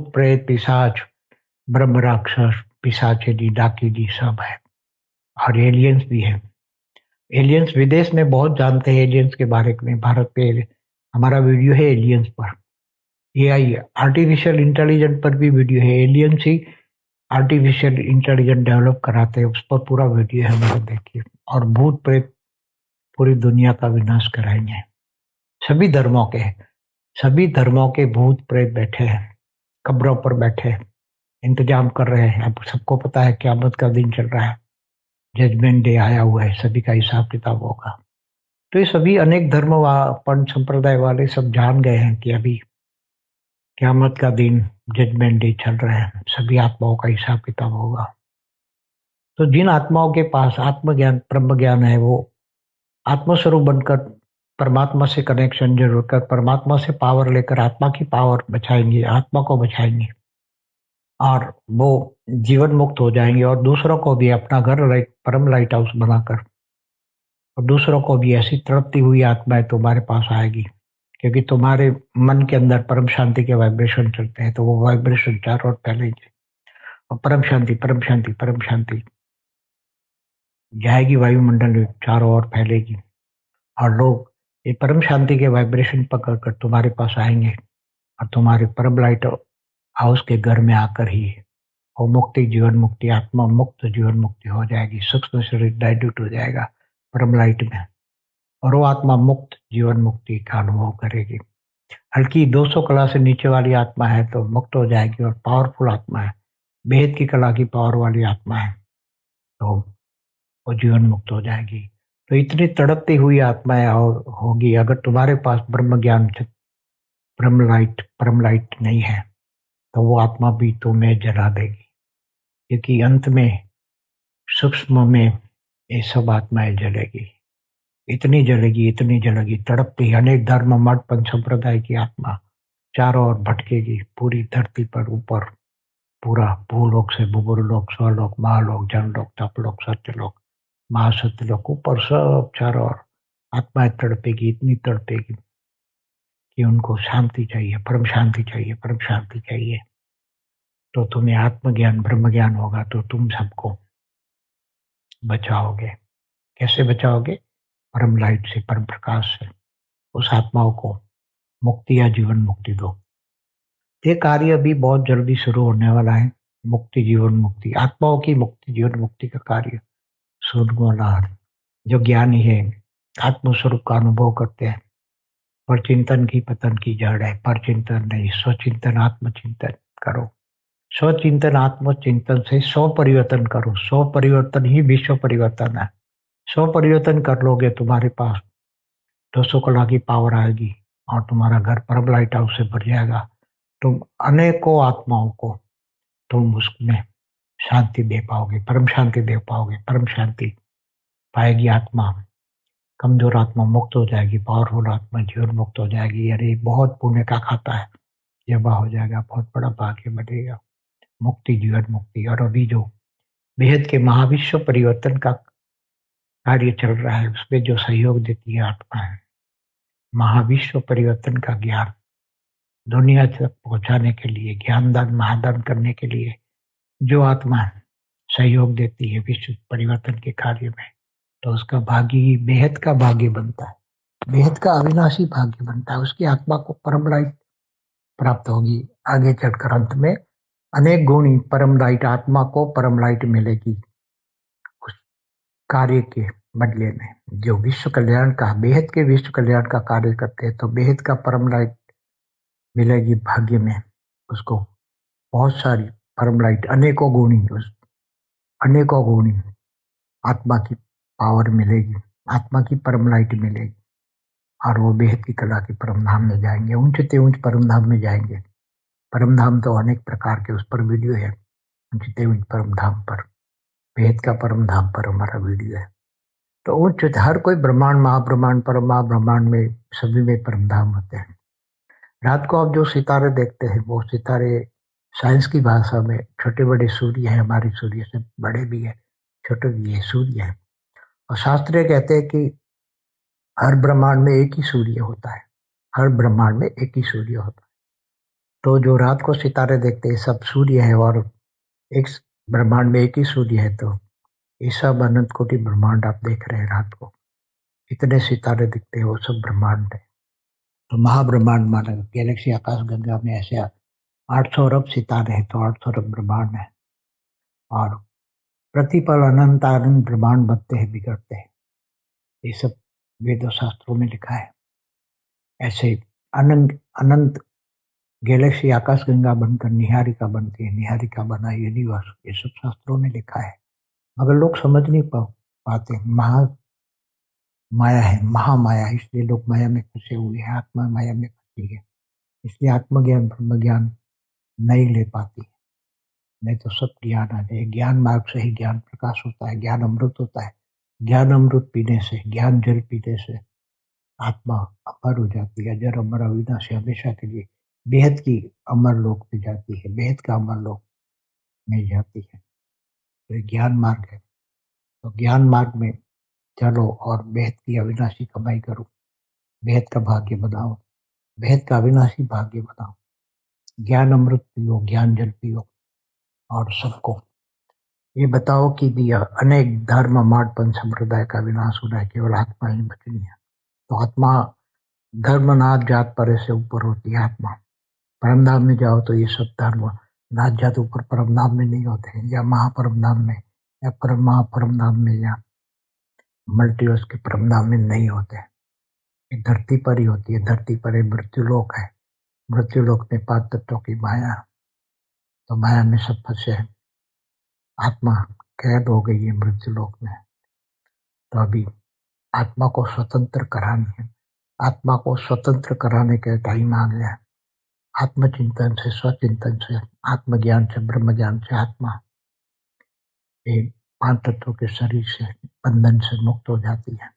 प्रेत पिशाच ब्रह्म राक्षस पिशाचे जी डाकी जी सब है। और एलियंस भी है। एलियंस विदेश में बहुत जानते हैं एलियंस के बारे में। भारत पे हमारा वीडियो है एलियंस पर। ए आई आर्टिफिशियल इंटेलिजेंट पर भी वीडियो है। एलियंस ही आर्टिफिशियल इंटेलिजेंट डेवलप कराते हैं। उस पर पूरा वीडियो है, हमारा देखिए। और भूत प्रेत पूरी दुनिया का विनाश कराएँगे। सभी धर्मों के, सभी धर्मों के भूत प्रेत बैठे हैं। कब्रों पर बैठे, इंतज़ाम कर रहे हैं। अब सबको पता है क्यामत का दिन चल रहा है। जजमेंट डे आया हुआ है सभी का हिसाब किताब होगा। तो ये सभी अनेक धर्म पंच संप्रदाय वाले सब जान गए हैं कि अभी क्यामत का दिन जजमेंट डे चल रहा है। सभी आत्माओं का हिसाब किताब होगा। तो जिन आत्माओं के पास आत्मज्ञान ब्रह्म ज्ञान है वो आत्मस्वरूप बनकर परमात्मा से कनेक्शन ज़रूर कर, परमात्मा से पावर लेकर आत्मा की पावर बचाएँगे, आत्मा को बचाएँगे और वो जीवन मुक्त हो जाएँगे और दूसरों को भी अपना घर लाइट परम लाइट हाउस बनाकर और दूसरों को भी ऐसी तड़पती हुई आत्माएँ तुम्हारे पास आएगी। क्योंकि तुम्हारे मन के अंदर परम शांति के वाइब्रेशन चलते हैं तो वो वाइब्रेशन चारों ओर फैलेंगे। और परम शांति परम शांति परम शांति जाएगी वायुमंडल चारों ओर फैलेगी और लोग ये परम शांति के वाइब्रेशन पकड़ कर तुम्हारे पास आएँगे और तुम्हारे परम लाइट हाउस के घर में आकर ही वो मुक्ति जीवन मुक्ति, आत्मा मुक्त जीवन मुक्ति हो जाएगी, सूक्ष्म शरीर डाइड्यूट हो जाएगा परम लाइट में और वो आत्मा मुक्त जीवन मुक्ति का अनुभव करेगी। हल्की 200 कला से नीचे वाली आत्मा है तो मुक्त हो जाएगी और पावरफुल आत्मा है। भेद की कला की पावर वाली आत्मा है तो वो जीवन मुक्त हो जाएगी। तो इतनी तड़पती हुई आत्माएँ होगी अगर तुम्हारे पास ब्रह्म ज्ञान ब्रह्म लाइट परम लाइट नहीं है तो वो आत्मा भी तुम्हें जला देगी। क्योंकि अंत में, सूक्ष्म में ये सब आत्माएँ जलेगी। इतनी जलेगी इतनी जलेगी, तड़पती अनेक धर्म, मठ पंच संप्रदाय की आत्मा चारों ओर भटकेगी, पूरी धरती पर ऊपर, पूरा भूलोक से बुबुरलोक स्वलोक, महालोक, जनलोक, तपलोक, सत्यलोक महासत्यलोक ऊपर सब चारों ओर आत्माएँ तड़पेगी, इतनी तड़पेगी कि उनको शांति चाहिए, परम शांति चाहिए, परम शांति चाहिए। तो तुम्हें आत्मज्ञान ब्रह्म ज्ञान होगा तो तुम सबको बचाओगे। कैसे बचाओगे? परम लाइट से, परम प्रकाश से। उस आत्माओं को मुक्ति या जीवन मुक्ति दो। ये कार्य अभी बहुत जल्दी शुरू होने वाला है, मुक्ति, जीवन मुक्ति। आत्माओं की मुक्ति, जीवन मुक्ति का कार्य। वाला जो ज्ञानी है, आत्मस्वरूप का अनुभव करते हैं। पर चिंतन की पतन की जड़ है। पर चिंतन नहीं, स्वचिंतन, आत्मचिंतन करो। स्वचिंतन, आत्मचिंतन से स्व परिवर्तन करो। स्व परिवर्तन ही विश्व परिवर्तन है। स्व परिवर्तन कर लोगे तुम्हारे पास दो सौ कला की पावर आएगी और तुम्हारा घर परम लाइट हाउस से भर जाएगा। तुम अनेकों आत्माओं को तुम उसमें शांति दे पाओगे, परम शांति दे पाओगे, परम शांति पाएगी आत्मा। कमज़ोर आत्मा मुक्त हो जाएगी पावरफुल आत्मा जीवन मुक्त हो जाएगी। अरे, बहुत पुण्य का खाता है। जब हो जाएगा, बहुत बड़ा भाग्य बढ़ेगा मुक्ति, जीवन मुक्ति। और अभी जो बेहद के महाविश्व परिवर्तन का कार्य चल रहा है, उसमें जो सहयोग देती है आत्मा है, महाविश्व परिवर्तन का ज्ञान दुनिया तक पहुँचाने के लिए ज्ञान दान महादान करने के लिए जो आत्मा सहयोग देती है विश्व परिवर्तन के कार्य में तो उसका भाग्य ही बेहद का भाग्य बनता है। बेहद का अविनाशी भाग्य बनता है। उसकी आत्मा को परम लाइट प्राप्त होगी। आगे चढ़कर अंत में अनेक गुणी परम लाइट आत्मा को परम लाइट मिलेगी उस कार्य के बदले में। जो विश्व कल्याण का, बेहद के विश्व कल्याण का कार्य करते हैं तो बेहद का परम लाइट मिलेगी भाग्य में। उसको बहुत सारी परम लाइट अनेकों गुणी अनेकों गुणी आत्मा की पावर मिलेगी, आत्मा की परम लाइट मिलेगी, और वो बेहद की कला के परम धाम में जाएँगे ऊंचते ऊंच परम धाम में जाएँगे। परम धाम तो अनेक प्रकार के, उस पर वीडियो है ऊंचते ऊंच परम धाम पर, बेहद का परम धाम पर हमारा वीडियो है। तो उच्च हर कोई ब्रह्मांड, महाब्रह्मांड पर महाब्रह्मांड में, सभी में परम धाम होते हैं। रात को आप जो सितारे देखते हैं, वो सितारे साइंस की भाषा में छोटे बड़े सूर्य हैं, हमारे सूर्य से बड़े भी हैं, छोटे भी है सूर्य है। और शास्त्रीय कहते हैं कि हर ब्रह्मांड में एक ही सूर्य होता है, हर ब्रह्मांड में एक ही सूर्य होता है। तो जो रात को सितारे देखते हैं, सब सूर्य है और एक ब्रह्मांड में एक ही सूर्य है तो ये सब अनंत कोटि ब्रह्मांड आप देख रहे हैं रात को। इतने सितारे दिखते हैं, वो सब ब्रह्मांड है। तो महाब्रह्मांड माना, गैलेक्सी, आकाश, गंगा में ऐसे आठ सौ अरब सितारे हैं तो आठ सौ अरब ब्रह्मांड है। और प्रतिपल अनंत अनंत ब्रह्मांड बनते हैं बिगड़ते हैं। ये सब वेदों शास्त्रों में लिखा है। ऐसे अनंत अनंत गैलेक्सी आकाश गंगा बनकर निहारिका बनती है। निहारिका बना यूनिवर्स ये सब शास्त्रों में लिखा है। मगर लोग समझ नहीं पा, पाते महा माया है महामाया। इसलिए लोग माया में फंसे हुए हैं आत्मा माया में फंसी है। इसलिए आत्मज्ञान ब्रह्म ज्ञान नहीं ले पाती। नहीं तो सब ज्ञान आ जाए। ज्ञान मार्ग से ही ज्ञान प्रकाश होता है, ज्ञान अमृत होता है। ज्ञान अमृत पीने से, ज्ञान जल पीने से आत्मा अमर हो जाती है। जर अमर अविनाशी हमेशा के लिए बेहद की अमर लोक में जाती है, बेहद का अमर लोक में जाती है। तो ज्ञान मार्ग है। तो ज्ञान मार्ग में चलो और बेहद की अविनाशी कमाई करो। बेहद का भाग्य बनाओ। बेहद का अविनाशी भाग्य बनाओ। ज्ञान अमृत पियो ज्ञान जल पियो और सबको। ये बताओ कि भी अनेक धर्म मार्टपन संप्रदाय का विनाश होना है, केवल आत्मा ही बचनी है। तो आत्मा धर्म नाथ जात पर से ऊपर होती है आत्मा। परम धाम में जाओ तो ये सब धर्म नाथ जात ऊपर परम धाम में नहीं होते हैं, या महापरम धाम में, या परम महापरम धाम में, या मल्टीवर्स के परम धाम में नहीं होते ये धरती पर ही होती है, धरती पर मृत्यु लोक है। मृत्यु लोक में पाँच तत्वों की माया तो माया में सब फंसे आत्मा कैद हो गई है मृत्यु लोक में। तो अभी आत्मा को स्वतंत्र करानी है। आत्मा को स्वतंत्र कराने के टाइम आ गया। आत्मचिंतन से, स्वचिंतन से, आत्मज्ञान से ब्रह्म ज्ञान से आत्मा पाँच तत्वों के शरीर से बंधन से मुक्त हो जाती है।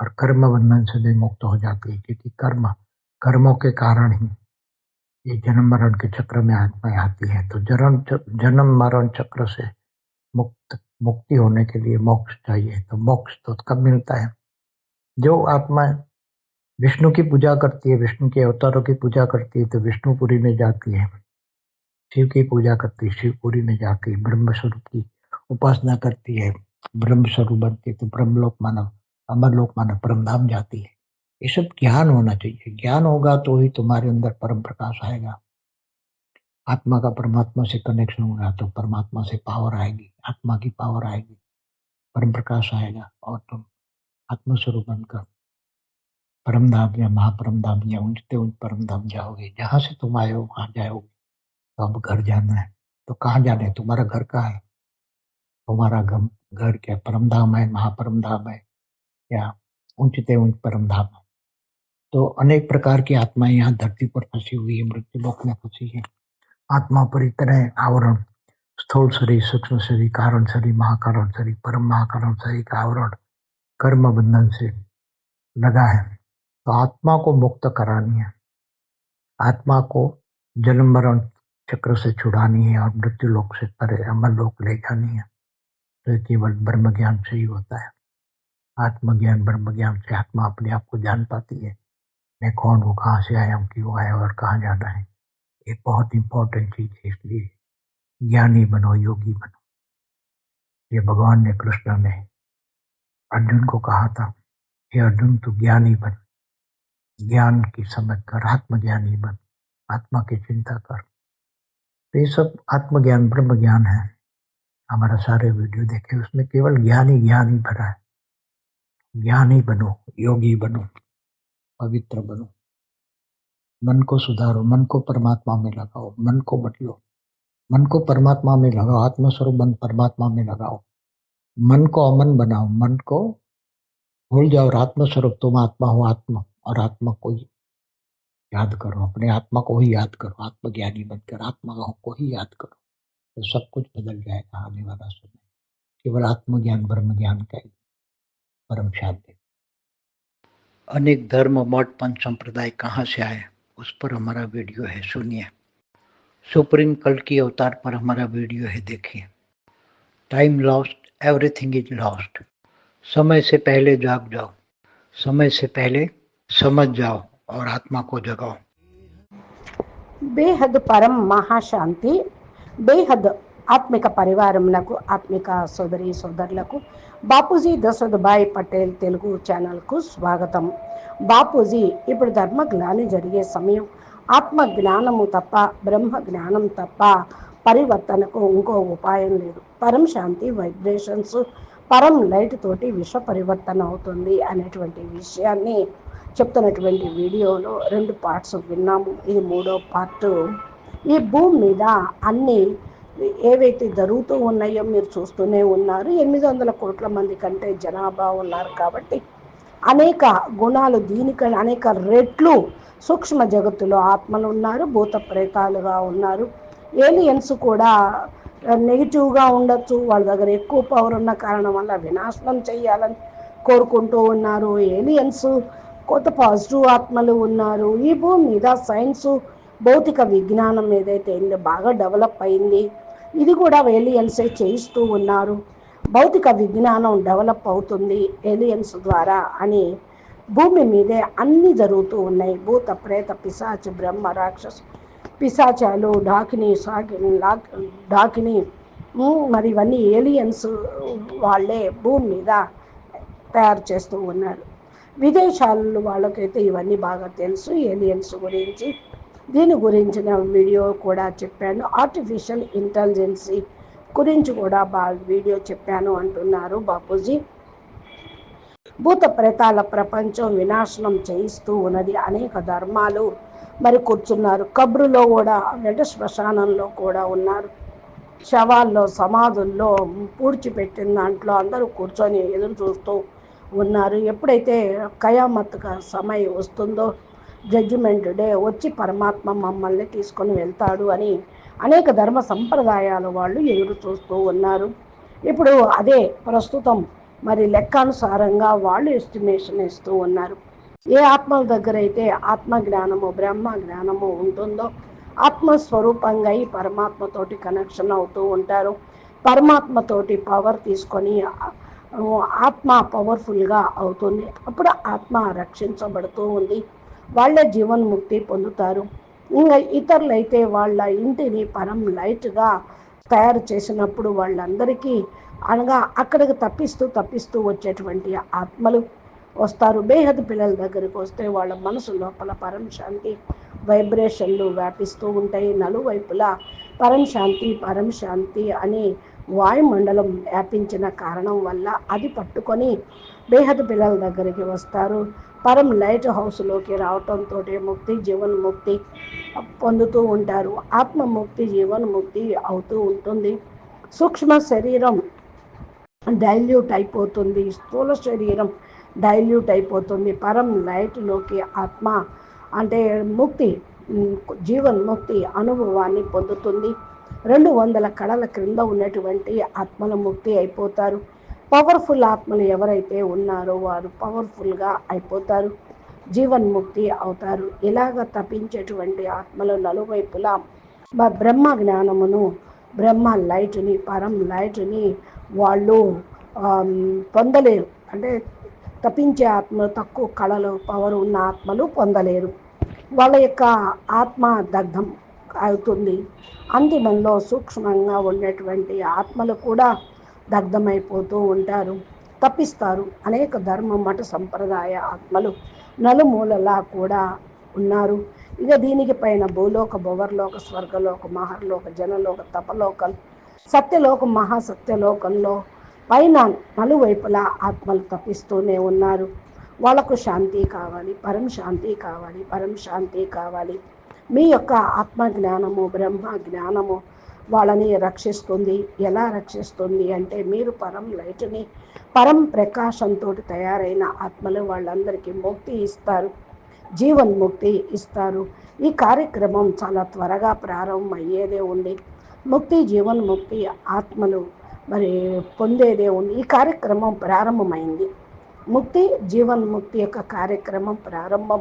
और कर्म बंधन से भी मुक्त हो जाती है, क्योंकि कर्म कर्मों के कारण ही ये जन्म मरण के चक्र में आत्मा आती है। तो जन्म जन्म मरण चक्र से मुक्त, मुक्ति होने के लिए मोक्ष चाहिए। तो मोक्ष तो कब मिलता है? जो आत्मा विष्णु की पूजा करती है, विष्णु के अवतारों की पूजा करती है तो विष्णुपुरी में जाती है। शिव की पूजा करती है, शिवपुरी में जाती है ब्रह्म स्वरूप की उपासना करती है। ब्रह्म स्वरूप बनती है तो ब्रह्मलोक मानव अमर लोक मानव परम धाम जाती है। ये सब ज्ञान होना चाहिए। ज्ञान होगा तो ही तुम्हारे अंदर परम प्रकाश आएगा। आत्मा का परमात्मा से कनेक्शन होगा तो परमात्मा से पावर आएगी। आत्मा की पावर आएगी, परम प्रकाश आएगा और तुम आत्मस्वरूप बनकर परम धाम या महापरम धाम या ऊंचते ऊंच परम धाम जाओगे। जहाँ से तुम आए हो, वहाँ जाओगे। तो अब घर जाना है। तो कहाँ जाना है? तुम्हारा घर कहाँ है? तुम्हारा घर क्या? परम धाम है, महापरम धाम है या ऊंचते ऊंच परम धाम है? तो अनेक प्रकार की आत्माएँ यहाँ धरती पर फंसी हुई है, मृत्यु लोक में फंसी है। आत्मा पर इतने आवरण, स्थूल शरीर, सूक्ष्म शरीर, कारण शरीर, महाकारण शरीर, परम महाकारण शरीर का आवरण कर्म बंधन से लगा है। तो आत्मा को मुक्त करानी है। आत्मा को जन्म मरण चक्र से छुड़ानी है और मृत्यु लोक से परे अमर लोक ले जानी है। तो केवल ब्रह्म ज्ञान से ही होता है। आत्मज्ञान ब्रह्म ज्ञान से आत्मा अपने आप को जान पाती है। मैं कौन हूँ, कहाँ से आया हूँ, क्यों आया और कहाँ जाना है? ये बहुत इंपॉर्टेंट चीज़ है इसलिए ज्ञानी बनो, योगी बनो। ये भगवान ने कृष्ण ने अर्जुन को कहा था हे अर्जुन तू ज्ञानी बन। ज्ञान की समझ कर, आत्मज्ञानी बन। आत्मा की चिंता कर। तो ये सब आत्मज्ञान ब्रह्म ज्ञान है। हमारा सारे वीडियो देखे, उसमें केवल ज्ञान ही ज्ञान ही भरा है। ज्ञानी बनो, योगी बनो। पवित्र बनो। मन को सुधारो, मन को परमात्मा में लगाओ, मन को बदलो। मन को परमात्मा में लगाओ, आत्मस्वरूप मन परमात्मा में लगाओ। मन को अमन बनाओ, मन को भूल जाओ आत्मस्वरूप तुम आत्मा हो आत्मा और आत्मा को ही याद करो, अपने आत्मा को ही याद करो, आत्मज्ञानी बनकर आत्मा को ही याद करो। तो सब कुछ बदल जाएगा आने वाला समय। केवल आत्मज्ञान ब्रह्म ज्ञान का ही परम शांति। अनेक धर्म मठ पंच संप्रदाय कहाँ से आए उस पर हमारा वीडियो है सुनिए सुप्रीम कल की अवतार पर हमारा वीडियो है देखिए time lost everything is lost समय से पहले जाग जाओ समय से पहले समझ जाओ और आत्मा को जगाओ బేహద్ పరం మహాశాంతి బేహద్ ఆత్మిక పరివారములకు ఆత్మిక సోదరి సోదరులకు బాపూజీ దశరథభాయ్ పటేల్ తెలుగు ఛానల్కు స్వాగతం. బాపూజీ ఇప్పుడు ధర్మ జ్ఞాని జరిగే సమయం. ఆత్మ జ్ఞానము తప్ప బ్రహ్మ జ్ఞానం తప్ప పరివర్తనకు ఇంకో ఉపాయం లేదు. పరం శాంతి వైబ్రేషన్స్ పరం లైట్ తోటి విశ్వ పరివర్తన అవుతుంది అనేటువంటి విషయాన్ని చెప్తున్నటువంటి వీడియోలో రెండు పార్ట్స్ విన్నాము. ఇది మూడో పార్ట్ ఈ భూమి మీద అన్ని ఏవైతే జరుగుతూ ఉన్నాయో మీరు చూస్తూనే ఉన్నారు ఎనిమిది వందల కోట్ల మంది కంటే జనాభా ఉన్నారు కాబట్టి అనేక గుణాలు దీనికంటే అనేక రెట్లు సూక్ష్మ జగత్తులో ఆత్మలు ఉన్నారు భూత ప్రేతాలుగా ఉన్నారు. ఏలియన్స్ కూడా నెగిటివ్గా ఉండొచ్చు వాళ్ళ దగ్గర ఎక్కువ పవర్ ఉన్న కారణం వల్ల వినాశనం చేయాలని కోరుకుంటూ ఉన్నారు. ఏలియన్స్ కొత్త పాజిటివ్ ఆత్మలు ఉన్నారు. ఈ భూమి మీద సైన్స్ భౌతిక విజ్ఞానం ఏదైతే అయిందో బాగా డెవలప్ అయింది. ఇది కూడా ఏలియన్సే చేయిస్తూ ఉన్నారు. భౌతిక విజ్ఞానం డెవలప్ అవుతుంది ఏలియన్స్ ద్వారా అని భూమి మీదే అన్నీ జరుగుతూ ఉన్నాయి. భూత ప్రేత పిశాచ బ్రహ్మ రాక్షసు పిశాచాలు డాకిని సాకిని లాక్ డాకిని మరి ఇవన్నీ ఏలియన్స్ వాళ్ళే భూమి మీద తయారు చేస్తూ ఉన్నారు. విదేశాల వాళ్ళకైతే ఇవన్నీ బాగా తెలుసు. ఏలియన్స్ గురించి దీని గురించిన వీడియో కూడా చెప్పాను. ఆర్టిఫిషియల్ ఇంటెలిజెన్సీ గురించి కూడా బాగా వీడియో చెప్పాను అంటున్నారు బాపూజీ. భూత ప్రేతాల ప్రపంచం వినాశనం చేయిస్తూ ఉన్నది. అనేక ధర్మాలు మరి కూర్చున్నారు. కబ్రులో కూడా అంటే శ్మశానంలో కూడా ఉన్నారు. శవాల్లో సమాధుల్లో పూడ్చిపెట్టిన దాంట్లో అందరూ కూర్చొని ఎదురు చూస్తూ ఉన్నారు. ఎప్పుడైతే కయామత్గా సమయం వస్తుందో జడ్జిమెంట్ డే వచ్చి పరమాత్మ మమ్మల్ని తీసుకొని వెళ్తాడు అని అనేక ధర్మ సంప్రదాయాల వాళ్ళు ఎదురు చూస్తూ ఉన్నారు. ఇప్పుడు అదే ప్రస్తుతం మరి లెక్కానుసారంగా వాళ్ళు ఎస్టిమేషన్ ఇస్తూ ఉన్నారు. ఏ ఆత్మల దగ్గర అయితే ఆత్మ జ్ఞానము బ్రహ్మ జ్ఞానము ఉంటుందో ఆత్మస్వరూపంగా ఈ పరమాత్మతోటి కనెక్షన్ అవుతూ ఉంటారు. పరమాత్మతోటి పవర్ తీసుకొని ఆత్మ పవర్ఫుల్గా అవుతుంది. అప్పుడు ఆత్మ రక్షించబడుతూ ఉంది. వాళ్ళే జీవన్ముక్తి పొందుతారు. ఇంకా ఇతరులైతే వాళ్ళ ఇంటిని పరం లైట్గా తయారు చేసినప్పుడు వాళ్ళందరికీ అనగా అక్కడికి తప్పిస్తూ తప్పిస్తూ వచ్చేటువంటి ఆత్మలు వస్తారు. బేహద్ పిల్లల దగ్గరికి వస్తే వాళ్ళ మనసు లోపల పరం శాంతి వైబ్రేషన్లు వ్యాపిస్తూ ఉంటాయి. నలువైపులా పరం శాంతి పరం శాంతి అని వాయుమండలం వ్యాపించిన కారణం వల్ల అది పట్టుకొని బేహద్ పిల్లల దగ్గరికి వస్తారు. పరం లైట్ హౌస్లోకి రావటంతో ముక్తి జీవన్ముక్తి పొందుతూ ఉంటారు. ఆత్మముక్తి జీవన్ముక్తి అవుతూ ఉంటుంది. సూక్ష్మ శరీరం డైల్యూట్ అయిపోతుంది. స్థూల శరీరం డైల్యూట్ అయిపోతుంది. పరం లైట్లోకి ఆత్మ అంటే ముక్తి జీవన్ ముక్తి అనుభవాన్ని పొందుతుంది. రెండు వందల కళల క్రింద ఉన్నటువంటి ఆత్మల ముక్తి అయిపోతారు. పవర్ఫుల్ ఆత్మలు ఎవరైతే ఉన్నారో వారు పవర్ఫుల్గా అయిపోతారు జీవన్ముక్తి అవుతారు. ఇలాగ తప్పించేటువంటి ఆత్మలు నలువైపులా బ్రహ్మ జ్ఞానమును బ్రహ్మ లైట్ని పరం లైట్ని వాళ్ళు పొందలేరు. అంటే తప్పించే ఆత్మలు తక్కువ కళలు పవర్ ఉన్న ఆత్మలు పొందలేరు. వాళ్ళ యొక్క ఆత్మ దగ్ధం అవుతుంది. అంతిమంలో సూక్ష్మంగా ఉండేటువంటి ఆత్మలు కూడా దగ్ధమైపోతూ ఉంటారు. తప్పిస్తారు. అనేక ధర్మ మఠ సంప్రదాయ ఆత్మలు నలుమూలలా కూడా ఉన్నారు. ఇక దీనికి పైన భూలోక భువర్లోక స్వర్గలోక మహర్లోక జనలోక తపలోకం సత్యలోకం మహాసత్యలోకంలో పైన నలువైపులా ఆత్మలు తప్పిస్తూనే ఉన్నారు. వాళ్ళకు శాంతి కావాలి పరం శాంతి కావాలి పరం శాంతి కావాలి. మీ యొక్క ఆత్మ జ్ఞానము బ్రహ్మ జ్ఞానము వాళ్ళని రక్షిస్తుంది. ఎలా రక్షిస్తుంది అంటే మీరు పరం లైట్ని పరం ప్రకాశంతో తయారైన ఆత్మలు వాళ్ళందరికీ ముక్తి ఇస్తారు. జీవన్ముక్తి ఇస్తారు. ఈ కార్యక్రమం చాలా త్వరగా ప్రారంభం అయ్యేదే ఉంది. ముక్తి జీవన్ముక్తి ఆత్మలు మరి పొందేదే ఉంది. ఈ కార్యక్రమం ప్రారంభమైంది. ముక్తి జీవన్ముక్తి యొక్క కార్యక్రమం ప్రారంభం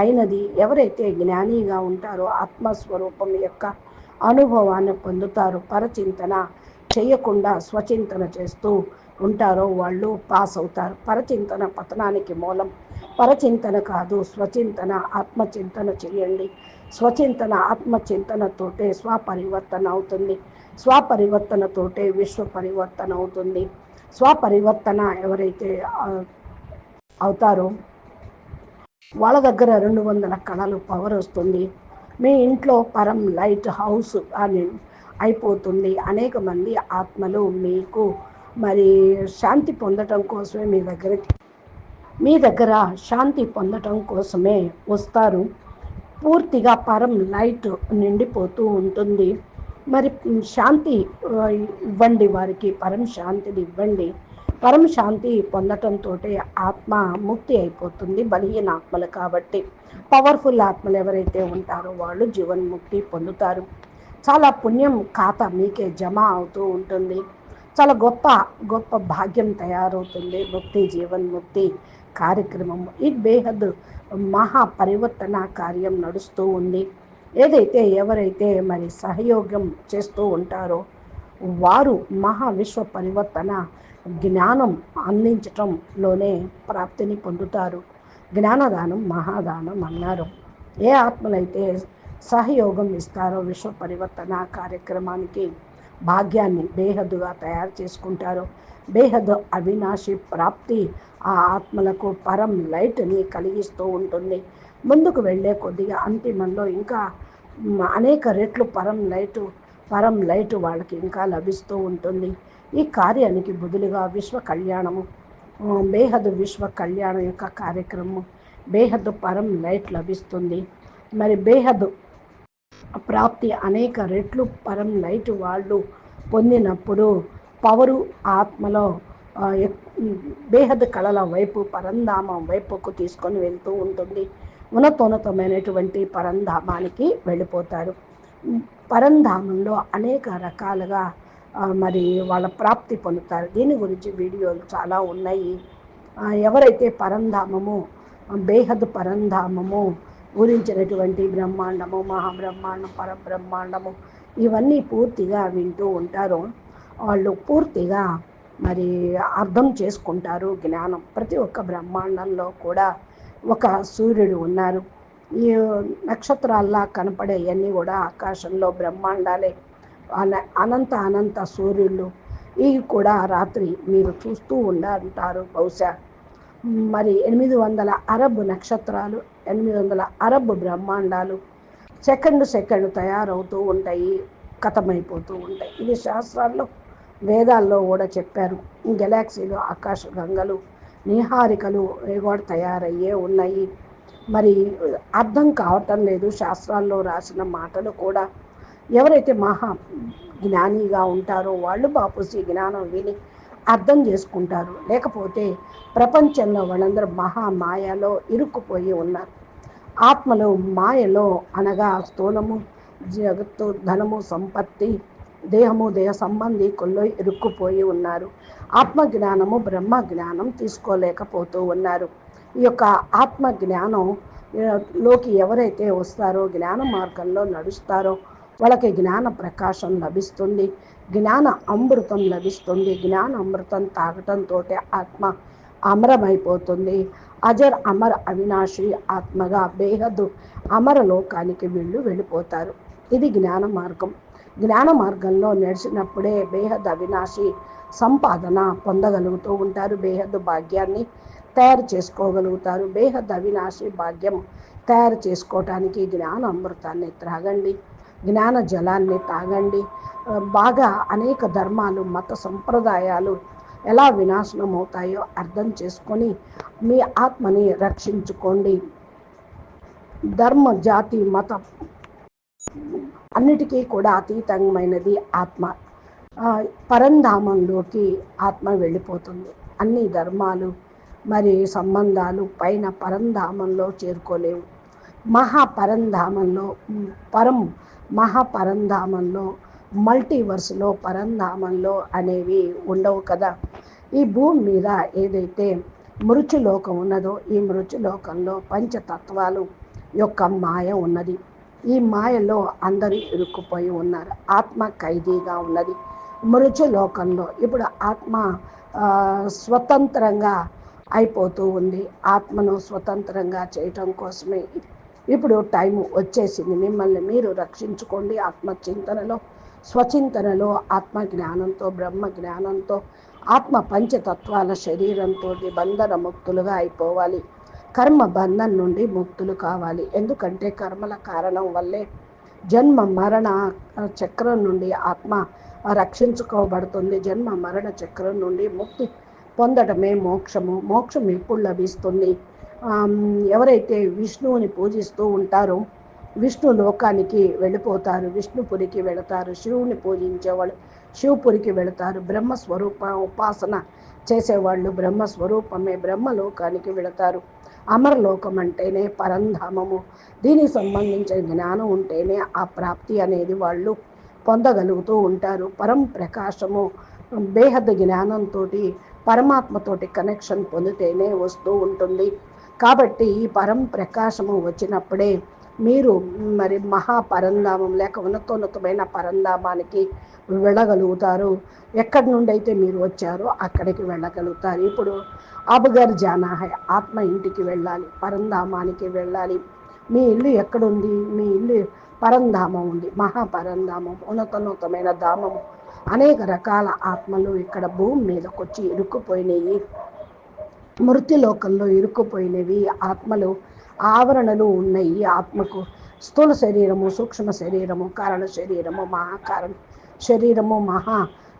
అయినది ఎవరైతే జ్ఞానిగా ఉంటారో ఆత్మస్వరూపం యొక్క అనుభవాన్ని పొందుతారు. పరచింతన చేయకుండా స్వచింతన చేస్తూ ఉంటారో వాళ్ళు పాస్ అవుతారు పరచింతన పతనానికి మూలం. పరచింతన కాదు స్వచింతన ఆత్మచింతన చేయండి. స్వచింతన ఆత్మచింతనతోటే స్వపరివర్తన అవుతుంది. స్వపరివర్తనతోటే విశ్వ పరివర్తన అవుతుంది. స్వపరివర్తన ఎవరైతే అవుతారో వాళ్ళ దగ్గర రెండు వందల కళలు పవర్ వస్తుంది. మీ ఇంట్లో పరం లైట్ హౌస్ అని అయిపోతుంది. అనేక మంది ఆత్మలు మీకు మరి శాంతి పొందటం కోసమే మీ దగ్గరికి మీ దగ్గర శాంతి పొందటం కోసమే వస్తారు. పూర్తిగా పరం లైట్ నిండిపోతూ ఉంటుంది. మరి శాంతి ఇవ్వండి వారికి పరం శాంతిని ఇవ్వండి. పరం శాంతి పొందటంతో ఆత్మ ముక్తి అయిపోతుంది బలహీన ఆత్మలు కాబట్టి. పవర్ఫుల్ ఆత్మలు ఎవరైతే ఉంటారో వాళ్ళు జీవన్ముక్తి పొందుతారు. చాలా పుణ్యం ఖాతా మీకే జమ అవుతూ ఉంటుంది. చాలా గొప్ప గొప్ప భాగ్యం తయారవుతుంది ముక్తి జీవన్ముక్తి కార్యక్రమం. ఈ బేహద్ మహా పరివర్తన కార్యం నడుస్తూ ఉంది. ఏదైతే ఎవరైతే మరి సహయోగం చేస్తూ ఉంటారో వారు మహా విశ్వ పరివర్తన జ్ఞానం అందించటంలోనే ప్రాప్తిని పొందుతారు. జ్ఞానదానం మహాదానం అన్నారు. ఏ ఆత్మలైతే సహయోగం ఇస్తారో విశ్వ పరివర్తన కార్యక్రమానికి భాగ్యాన్ని బేహద్దుగా తయారు చేసుకుంటారో. బేహద్ అవినాశి ప్రాప్తి ఆ ఆత్మలకు పరం లైట్ని కలిగిస్తూ ఉంటుంది. ముందుకు వెళ్ళే కొద్దిగా అంతిమంలో ఇంకా అనేక రెట్లు పరం లైటు పరం లైటు వాళ్ళకి ఇంకా లభిస్తూ ఉంటుంది. ఈ కార్యానికి బదులుగా విశ్వ కళ్యాణము బేహద్ విశ్వ కళ్యాణం యొక్క కార్యక్రమం బేహద్ పరం లైట్ లభిస్తుంది. మరి బేహద్ ప్రాప్తి అనేక రెట్లు పరం లైట్ వాళ్ళు పొందినప్పుడు పవరు ఆత్మలో బేహద్ కళల వైపు పరంధామం వైపుకు తీసుకొని వెళ్తూ ఉంటుంది. ఉన్నతోన్నతమైనటువంటి పరంధామానికి వెళ్ళిపోతారు. పరంధామంలో అనేక రకాలుగా మరి వాళ్ళ ప్రాప్తి పొందుతారు. దీని గురించి వీడియోలు చాలా ఉన్నాయి. ఎవరైతే పరంధామము బేహద్ పరంధామము గురించినటువంటి బ్రహ్మాండము మహాబ్రహ్మాండం పరబ్రహ్మాండము ఇవన్నీ పూర్తిగా వింటూ ఉంటారో. వాళ్ళు పూర్తిగా మరి అర్థం చేసుకుంటారు జ్ఞానం. ప్రతి ఒక్క బ్రహ్మాండంలో కూడా ఒక సూర్యుడు ఉన్నారు. ఈ నక్షత్రాల్లా కనపడేవన్నీ కూడా ఆకాశంలో బ్రహ్మాండాలే. అన- అనంత అనంత సూర్యుళ్ళు. ఇవి కూడా రాత్రి మీరు చూస్తూ ఉంటారు బహుశా. మరి ఎనిమిది వందల అరబ్ నక్షత్రాలు ఎనిమిది వందల అరబ్ బ్రహ్మాండాలు సెకండ్ సెకండ్ తయారవుతూ ఉంటాయి కథమైపోతూ ఉంటాయి. ఇది శాస్త్రాల్లో వేదాల్లో కూడా చెప్పారు. గెలాక్సీలు ఆకాశ గంగలు నిహారికలు ఇవి కూడా తయారయ్యే ఉన్నాయి. మరి అర్థం కావటం లేదు శాస్త్రాల్లో రాసిన మాటలు కూడా ఎవరైతే మహా జ్ఞానిగా ఉంటారో వాళ్ళు బాపూసి జ్ఞానం విని అర్థం చేసుకుంటారు. లేకపోతే ప్రపంచంలో వాళ్ళందరూ మహా మాయలో ఇరుక్కుపోయి ఉన్నారు. ఆత్మలో మాయలో అనగా స్థూలము జగత్తు ధనము సంపత్తి దేహము దేహ సంబంధికుల్లో ఇరుక్కుపోయి ఉన్నారు. ఆత్మ జ్ఞానము బ్రహ్మ జ్ఞానం తీసుకోలేకపోతూ ఉన్నారు. ఈ యొక్క ఆత్మ జ్ఞానం లోకి ఎవరైతే వస్తారో జ్ఞాన మార్గంలో నడుస్తారో వాళ్ళకి జ్ఞాన ప్రకాశం లభిస్తుంది జ్ఞాన అమృతం లభిస్తుంది జ్ఞాన అమృతం తాగటంతో ఆత్మ అమరమైపోతుంది. అజర్ అమర్ అవినాశి ఆత్మగా బేహద్దు అమర లోకానికి వీళ్ళు వెళ్ళిపోతారు. ఇది జ్ఞాన మార్గం. జ్ఞాన మార్గంలో నడిచినప్పుడే బేహద్ అవినాశి సంపాదన పొందగలుగుతూ ఉంటారు. బేహద్దు భాగ్యాన్ని తయారు చేసుకోగలుగుతారు. బేహద్ అవినాశి భాగ్యం తయారు చేసుకోవటానికి జ్ఞాన అమృతాన్ని త్రాగండి. జ్ఞాన జలాన్ని తాగండి. బాగా అనేక ధర్మాలు మత సంప్రదాయాలు ఎలా వినాశనం అవుతాయో అర్థం చేసుకొని మీ ఆత్మని రక్షించుకోండి. ధర్మ జాతి మతం అన్నిటికీ కూడా అతీతమైనది ఆత్మ. పరంధామంలోకి ఆత్మ వెళ్ళిపోతుంది. అన్ని ధర్మాలు మరి సంబంధాలు పైన పరంధామంలో చేరుకోలేవు. మహాపరంధామంలో పరం మహాపరంధామంలో మల్టీవర్స్లో పరంధామంలో అనేవి ఉండవు కదా. ఈ భూమి మీద ఏదైతే మృత్యులోకం ఉన్నదో ఈ మృత్యులోకంలో పంచతత్వాలు యొక్క మాయ ఉన్నది. ఈ మాయలో అందరూ ఇరుక్కుపోయి ఉన్నారు. ఆత్మ ఖైదీగా ఉన్నది. మృత్యులోకంలో ఇప్పుడు ఆత్మ స్వతంత్రంగా అయిపోతూ ఉంది. ఆత్మను స్వతంత్రంగా చేయటం కోసమే ఇప్పుడు టైం వచ్చేసింది. మిమ్మల్ని మీరు రక్షించుకోండి ఆత్మచింతనలో స్వచింతనలో ఆత్మ జ్ఞానంతో బ్రహ్మ జ్ఞానంతో ఆత్మ పంచతత్వాల శరీరంతో బంధన ముక్తులుగా అయిపోవాలి. కర్మ బంధం నుండి ముక్తులు కావాలి. ఎందుకంటే కర్మల కారణం వల్లే జన్మ మరణ చక్రం నుండి ఆత్మ రక్షించుకోబడుతుంది. జన్మ మరణ చక్రం నుండి ముక్తి పొందడమే మోక్షము. మోక్షం ఎప్పుడు లభిస్తుంది? ఎవరైతే విష్ణువుని పూజిస్తూ ఉంటారో విష్ణు లోకానికి వెళ్ళిపోతారు విష్ణుపురికి వెళతారు శివుని పూజించేవాళ్ళు శివపురికి వెళతారు బ్రహ్మస్వరూప ఉపాసన చేసేవాళ్ళు బ్రహ్మస్వరూపమే బ్రహ్మలోకానికి వెళతారు. అమరలోకం అంటేనే పరంధామము. దీనికి సంబంధించిన జ్ఞానం ఉంటేనే ఆ ప్రాప్తి అనేది వాళ్ళు పొందగలుగుతూ ఉంటారు. పరం ప్రకాశము బేహద్ జ్ఞానంతో పరమాత్మతోటి కనెక్షన్ పొందితేనే వస్తూ ఉంటుంది. కాబట్టి ఈ పరం ప్రకాశము వచ్చినప్పుడే మీరు మరి మహాపరంధామం లేక ఉన్నతోన్నతమైన పరంధామానికి వెళ్ళగలుగుతారు. ఎక్కడి నుండి అయితే మీరు వచ్చారో అక్కడికి వెళ్ళగలుగుతారు. ఇప్పుడు అబగర్ జానాహ ఆత్మ ఇంటికి వెళ్ళాలి పరంధామానికి వెళ్ళాలి. మీ ఇల్లు ఎక్కడుంది? మీ ఇల్లు పరంధామం ఉంది మహాపరంధామం ఉన్నతోన్నతమైన ధామము అనేక రకాల ఆత్మలు ఇక్కడ భూమి మీదకొచ్చి ఇరుక్కుపోయినాయి. మృత్యులోకంలో ఇరుక్కుపోయినవి ఆత్మలు ఆవరణలు ఉన్నాయి. ఆత్మకు స్థూల శరీరము సూక్ష్మ శరీరము కారణ శరీరము మహాకారణ శరీరము మహా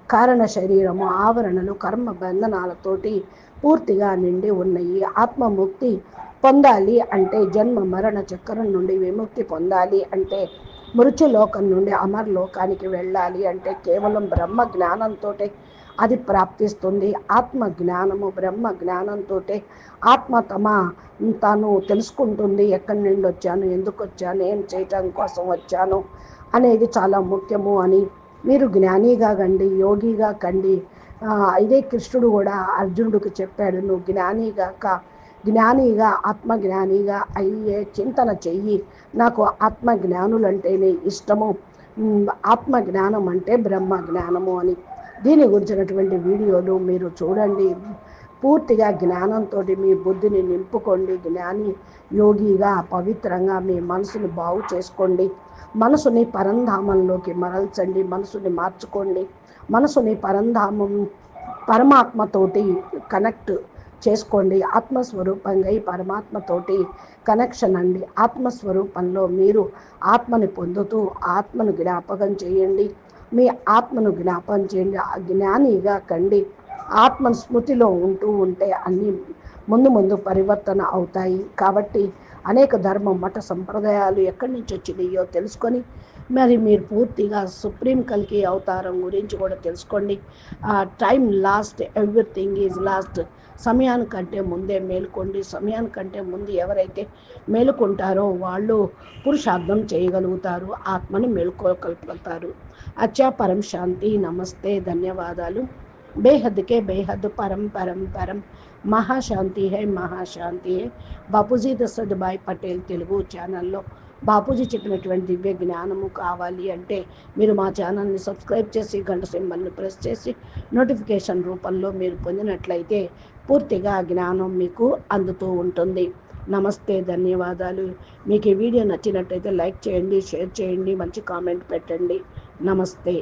కారణ శరీరము ఆవరణలు కర్మ బంధనాలతోటి పూర్తిగా నిండి ఉన్నాయి. ఆత్మముక్తి పొందాలి అంటే జన్మ మరణ చక్రం నుండి విముక్తి పొందాలి అంటే మృత్యులోకం నుండి అమర్లోకానికి వెళ్ళాలి అంటే కేవలం బ్రహ్మ జ్ఞానంతో అది ప్రాప్తిస్తుంది. ఆత్మ జ్ఞానము బ్రహ్మ జ్ఞానంతో ఆత్మ తమ తాను తెలుసుకుంటుంది. ఎక్కడి నుండి వచ్చాను ఎందుకు వచ్చాను ఏం చేయటం కోసం వచ్చాను అనేది చాలా ముఖ్యము అని మీరు జ్ఞానిగా కండి యోగిగా కండి. ఇదే కృష్ణుడు కూడా అర్జునుడికి చెప్పాడు నువ్వు జ్ఞానిగాక జ్ఞానిగా ఆత్మజ్ఞానిగా అయ్యే చింతన చెయ్యి. నాకు ఆత్మ జ్ఞానులంటేనే ఇష్టము. ఆత్మ జ్ఞానం అంటే బ్రహ్మ జ్ఞానము అని. దీని గురించినటువంటి వీడియోలు మీరు చూడండి. పూర్తిగా జ్ఞానంతో మీ బుద్ధిని నింపుకోండి. జ్ఞాని యోగిగా పవిత్రంగా మీ మనసుని బాగు చేసుకోండి. మనసుని పరంధామంలోకి మరల్చండి. మనసుని మార్చుకోండి. మనసుని పరంధామం పరమాత్మతోటి కనెక్ట్ చేసుకోండి. ఆత్మస్వరూపంగా ఈ పరమాత్మతోటి కనెక్షన్ అండి. ఆత్మస్వరూపంలో మీరు ఆత్మని పొందుతూ ఆత్మను జ్ఞాపకం చేయండి. మీ ఆత్మను జ్ఞాపం చేయండి. ఆ జ్ఞానిగా కండి. ఆత్మ స్మృతిలో ఉంటూ ఉంటే అన్నీ ముందు ముందు పరివర్తన అవుతాయి. కాబట్టి అనేక ధర్మం మఠ సంప్రదాయాలు ఎక్కడి నుంచి వచ్చినాయో తెలుసుకొని మరి మీరు పూర్తిగా సుప్రీం కలికి అవతారం గురించి కూడా తెలుసుకోండి. Time lost everything is lost. సమయానికంటే ముందే మేలుకోండి. సమయానికంటే ముందు ఎవరైతే మేలుకుంటారో వాళ్ళు పురుషార్థం చేయగలుగుతారు. ఆత్మని మేలుకోగలుగుతారు అచ్చా పరం శాంతి నమస్తే ధన్యవాదాలు. బేహద్కే బేహద్ పరం పరం పరం. మహాశాంతి హే మహాశాంతి హే. బాపూజీ దశరథభాయ్ పటేల్ తెలుగు ఛానల్లో బాపూజీ చెప్పినటువంటి దివ్య జ్ఞానము కావాలి అంటే మీరు మా ఛానల్ని సబ్స్క్రైబ్ చేసి గంట సింబల్ని ప్రెస్ చేసి నోటిఫికేషన్ రూపంలో మీరు పొందినట్లయితే పూర్తిగా జ్ఞానం మీకు అందుతూ ఉంటుంది. నమస్తే ధన్యవాదాలు. మీకు ఈ వీడియో నచ్చినట్టయితే లైక్ చేయండి షేర్ చేయండి మంచి కామెంట్ పెట్టండి. నమస్తే.